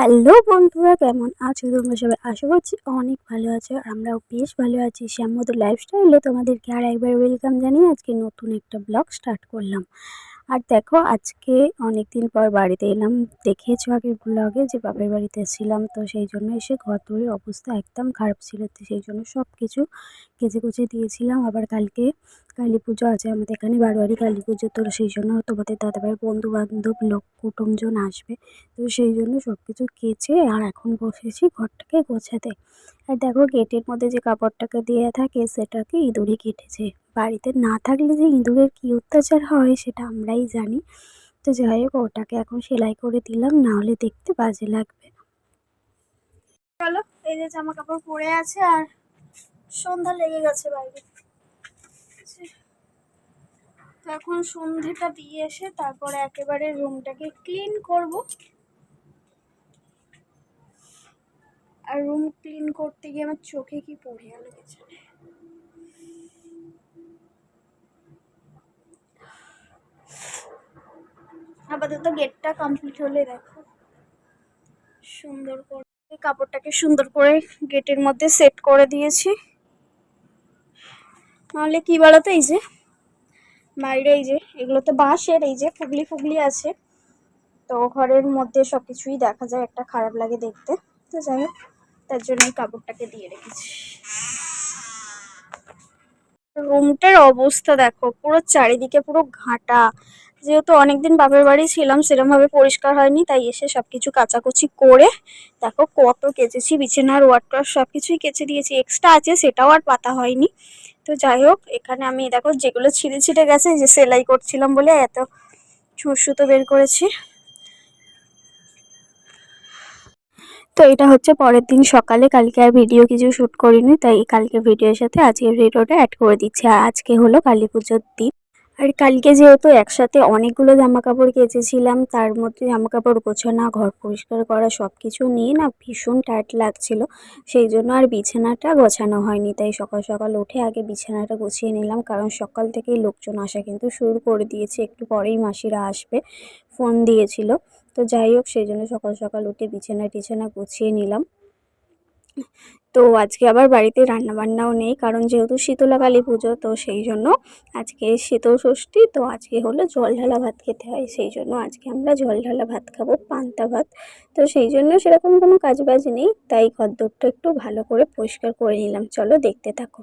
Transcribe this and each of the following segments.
Hello বন্ধুরা, কেমন আছো তোমরা সবাই? আশা করছি অনেক ভালো আছো আর আমরাও বেশ ভালো আছি। শ্যামমতো লাইফস্টাইলে তোমাদেরকে আর একবার ওয়েলকাম জানিয়ে আজকে নতুন একটা ব্লগ স্টার্ট করলাম। আর দেখো, আজকে অনেক দিন পর বাড়িতে এলাম। দেখেছ আগের ব্লগে যে বাপের বাড়িতে ছিলাম, তো সেই জন্য এসে ঘর দৌড়ের অবস্থা একদম খারাপ ছিল। তো সেই জন্য সব কিছু কেচে কুচে দিয়েছিলাম। আবার কালকে কালী পুজো আছে, আমাদের এখানে বারোয়ারি কালী পুজো তো সেই জন্য তোমাদের দাদাভাইয়ের বন্ধু বান্ধব লোক, কুটুমজন আসবে। তো সেই জন্য সব কিছু কেচে আর এখন বসেছি ঘরটাকে গোছাতে। আর দেখো গেটের মধ্যে যে কাপড়টাকে দিয়ে থাকে সেটাকে ইঁদুরে কেটেছে। বাড়িতে না থাকলে যে ইঁদুরের কী অত্যাচার হয় সেটা আমরাই জানি। তো যাই হোক, ওটাকে এখন সেলাই করে দিলাম না হলে দেখতে বাজে লাগবে চলো, এই যে জামা কাপড় পরে আছে আর সন্ধ্যা লেগে গেছে বাইরে। এখন সন্ধ্যেটা দিয়ে এসে তারপরে একেবারে রুমটাকে ক্লিন করব। আর রুম ক্লিন করতে গিয়ে আমার চোখে কি পড়ে পেছনে আপাতত গেটটা কমপ্লিট হলে দেখো। সুন্দর করে কাপড়টাকে সুন্দর করে গেটের মধ্যে সেট করে দিয়েছি। নাহলে কি বলতো এই যে, বাইরে এই যে এগুলো তো বাঁশের এই যে ফুগলি ফুগলি আছে। তো ঘরের মধ্যে সব কিছুই দেখা যায়, একটা খারাপ লাগে দেখতে। তো যাই হোক। তার জন্য এই কাপড়টাকে দিয়ে রেখেছি। রুমটার অবস্থা দেখো, পুরো চারিদিকে পুরো ঘাঁটা। যেহেতু অনেকদিন বাপের বাড়ি ছিলাম সেরকমভাবে পরিষ্কার হয়নি, তাই এসে সব কিছু কাচাকুচি করে দেখো কত কেচেছি, বিছানার ওয়ার্ডটার সব কিছুই কেচে দিয়েছি। এক্সট্রা আছে, সেটাও আর পাতা হয়নি। তো যাই হোক, এখানে আমি দেখো যেগুলো ছিঁড়ে ছিঁড়ে গেছে যে সেলাই করছিলাম বলে এত সুতো বের করেছি। তো এটা হচ্ছে পরের দিন সকালে। কালকে আর ভিডিও কিছু শ্যুট করিনি, তাই কালকে ভিডিওর সাথে আজকের ভিডিওটা অ্যাড করে দিচ্ছি। আর আজকে হলো কালী পুজোর দিন। আর কালকে যেহেতু একসাথে অনেকগুলো জামা কাপড় কেচেছিলাম, তার মধ্যে জামা কাপড় গোছানো, ঘর পরিষ্কার করা সব কিছু নিয়ে না ভীষণ টায়ার্ড লাগছিল। সেই জন্য আর বিছানাটা গোছানো হয়নি। তাই সকাল সকাল উঠে আগে বিছানাটা গুছিয়ে নিলাম, কারণ সকাল থেকেই লোকজন আসা কিন্তু শুরু করে দিয়েছে। একটু পরেই মাসিরা আসবে, ফোন দিয়েছিল। তো যাই হোক, সেই জন্য সকাল সকাল উঠে বিছানা টিছানা গুছিয়ে নিলাম। তো আজকে আবার বাড়িতে রান্নাবান্নাও নেই, কারণ যেহেতু শীতলা কালী পুজো, তো সেই জন্য আজকে শীতল ষষ্ঠী, তো আজকে হলো জল ঢালা ভাত খেতে হয়। সেই জন্য আজকে আমরা জল ঢালা ভাত খাব, পান্তা ভাত। তো সেই জন্য সেরকম কোনো কাজ বাজ নেই, তাই ঘরদোরটা একটু ভালো করে পরিষ্কার করে নিলাম। চলো দেখতে থাকো।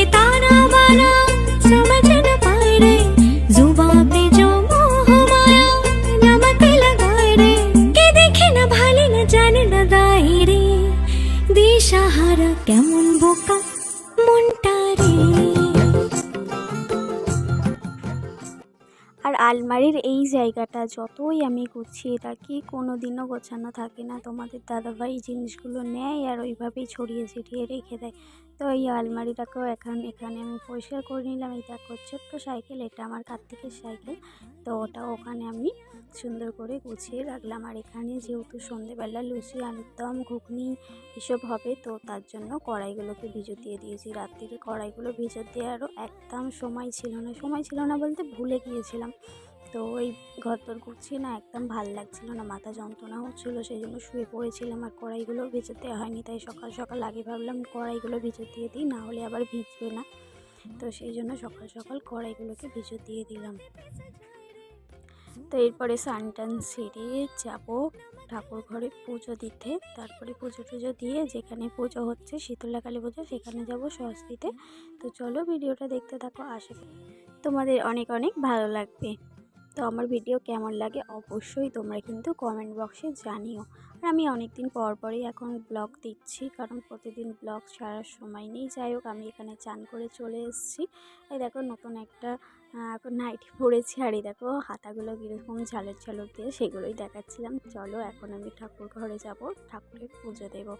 আলমারির এই জায়গাটা, যতই আমি গুছিয়ে রাখি কোনো দিনও গোছানো থাকে না। তোমাদের দাদাভাই জিনিসগুলো নেয় আর ওইভাবেই ছড়িয়ে ছিটিয়ে রেখে দেয়। তো এই আলমারিটাকেও এখন, এখানে আমি পরিষ্কার করে নিলাম। এই দেখো, ছোট্ট সাইকেল, এটা আমার কার্তিকের সাইকেল। তো ওটা ওখানে আমি সুন্দর করে গুছিয়ে রাখলাম। আর এখানে যেহেতু সন্ধেবেলা, লুচি, আলুর দম, ঘুগনি এসব হবে, তো তার জন্য কড়াইগুলোকে ভিজো দিয়ে দিয়েছি। রাত্রিরে কড়াইগুলো ভিজো দিয়ে আরও একদম সময় ছিল না। সময় ছিল না বলতে ভুলে গিয়েছিলাম। তো ওই ঘর তোর না একদম ভালো লাগছিল না, মাথা যন্ত্রণা হচ্ছিল সেই জন্য শুয়ে পড়েছিলাম আর কড়াইগুলো ভিজে দেওয়া হয়নি, তাই সকাল সকাল আগে ভাবলাম কড়াইগুলো ভিজে দিয়ে দিই, না হলে আবার ভিজবে না। তো সেই জন্য সকাল সকাল কড়াইগুলোকে ভিজে দিয়ে দিলাম। তো এরপরে স্নান টান সেরে যাব ঠাকুর ঘরে পুজো দিতে। তারপরে পুজো টুজো দিয়ে যেখানে পুজো হচ্ছে, শীতলা কালী পুজো, সেখানে যাব সরস্বতীতে তো চলো ভিডিওটা দেখতে থাকো, আশা করি তোমাদের অনেক অনেক ভালো লাগবে। তো আমার ভিডিও কেমন লাগে অবশ্যই তোমরা কিন্তু কমেন্ট বক্সে জানিও। আর আমি অনেক দিন পর পরই এখন ব্লগ দিচ্ছি, কারণ প্রতিদিন ব্লগ ছাড়ার সময় নেই। যাই হোক, আমি এখানে চান করে চলে এসেছি। এই দেখো নতুন একটা এখন নাইটি পরেছি আর এই দেখো হাতাগুলো কীরকম ঝালর ঝালর দিয়ে সেগুলোই দেখাচ্ছিলাম। চলো এখন আমি ঠাকুর ঘরে যাব, ঠাকুরের পুজো দেবো।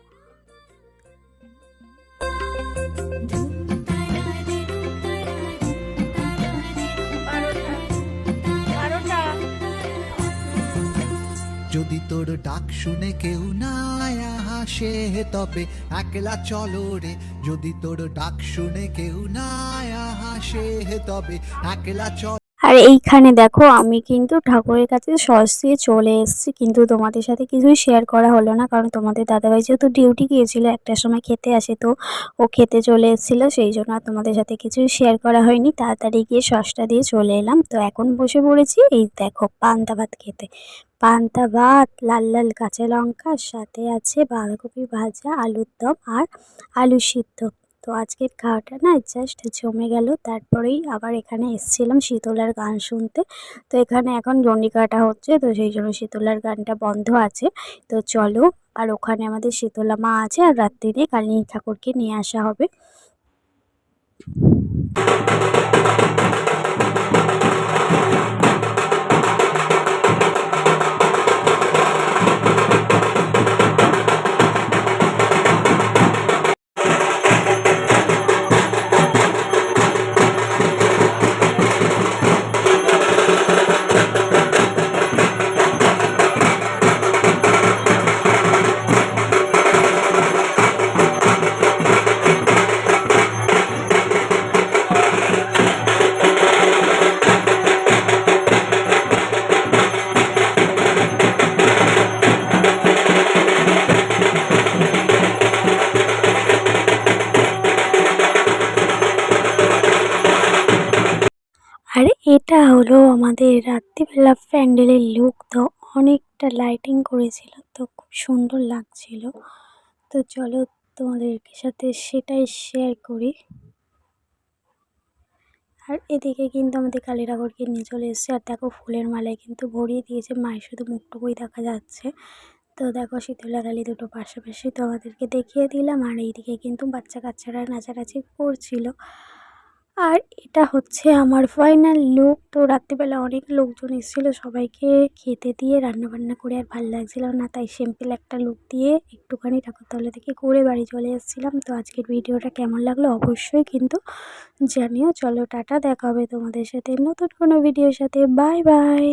শুনে কেউ না হাসে তবে একলা চলো রে। যদি তোর ডাক শুনে কেউ না হাসে তবে একলা চল আর এইখানে দেখো, আমি কিন্তু ঠাকুরের কাছে সস দিয়ে চলে এসেছি। কিন্তু তোমাদের সাথে কিছুই শেয়ার করা হলো না, কারণ তোমাদের দাদাভাই যেহেতু ডিউটি গিয়েছিল একটার সময় খেতে আসে তো ও খেতে চলে এসেছিল, সেই জন্য আর তোমাদের সাথে কিছুই শেয়ার করা হয়নি। তাড়াতাড়ি গিয়ে সসটা দিয়ে চলে এলাম। তো এখন বসে পড়েছি, এই দেখো, পান্তা ভাত খেতে। পান্তা ভাত, লাল লাল কাঁচা লঙ্কা, সাথে আছে বাঁধাকপি ভাজা, আলুর দম আর আলু সিদ্ধ। তো আজকের খাওয়াটা না জাস্ট জমে গেল। তারপরেই আবার এখানে এসেছিলাম শীতলার গান শুনতে। তো এখানে এখন কাটা হচ্ছে, তো সেই জন্য শীতলার গানটা বন্ধ আছে। তো চলো, আর ওখানে আমাদের শীতলা মা আছে, আর রাত্রিরে কালী ঠাকুরকে নিয়ে আসা হবে। আমাদের রাত্রিবেলা প্যান্ডেলের লুক তো অনেকটা লাইটিং করেছিল, তো খুব সুন্দর লাগছিল। তো চলো তোমাদের সাথে সেটাই শেয়ার করি। আর এদিকে কিন্তু আমাদের কালী নিয়ে চলে এসেছে, আর দেখো ফুলের মালায় কিন্তু ভরিয়ে দিয়েছে, মায়ের শুধু মুখটুকুই দেখা যাচ্ছে। তো দেখো শীতলা কালী দুটো পাশাপাশি তো আমাদেরকে দেখিয়ে দিলাম, আর এইদিকে কিন্তু বাচ্চা কাচ্চারা নাচানাচি করছিল। আর এটা হচ্ছে আমার ফাইনাল লুক তো রাত্রিবেলা অনেক লোকজন এসেছিল সবাইকে খেতে দিয়ে রান্না বান্না করে আর ভালো লাগছিল না, তাই সিম্পল একটা লুক দিয়ে একটুখানি ঠাকুর ঠাকুরতলা থেকে করে বাড়ি চলে এসেছিলাম। তো আজকের ভিডিওটা কেমন লাগল অবশ্যই কিন্তু জানিও। চলো টাটা, দেখা হবে তোমাদের সাথে নতুন কোনো ভিডিওর সাথে। Bye bye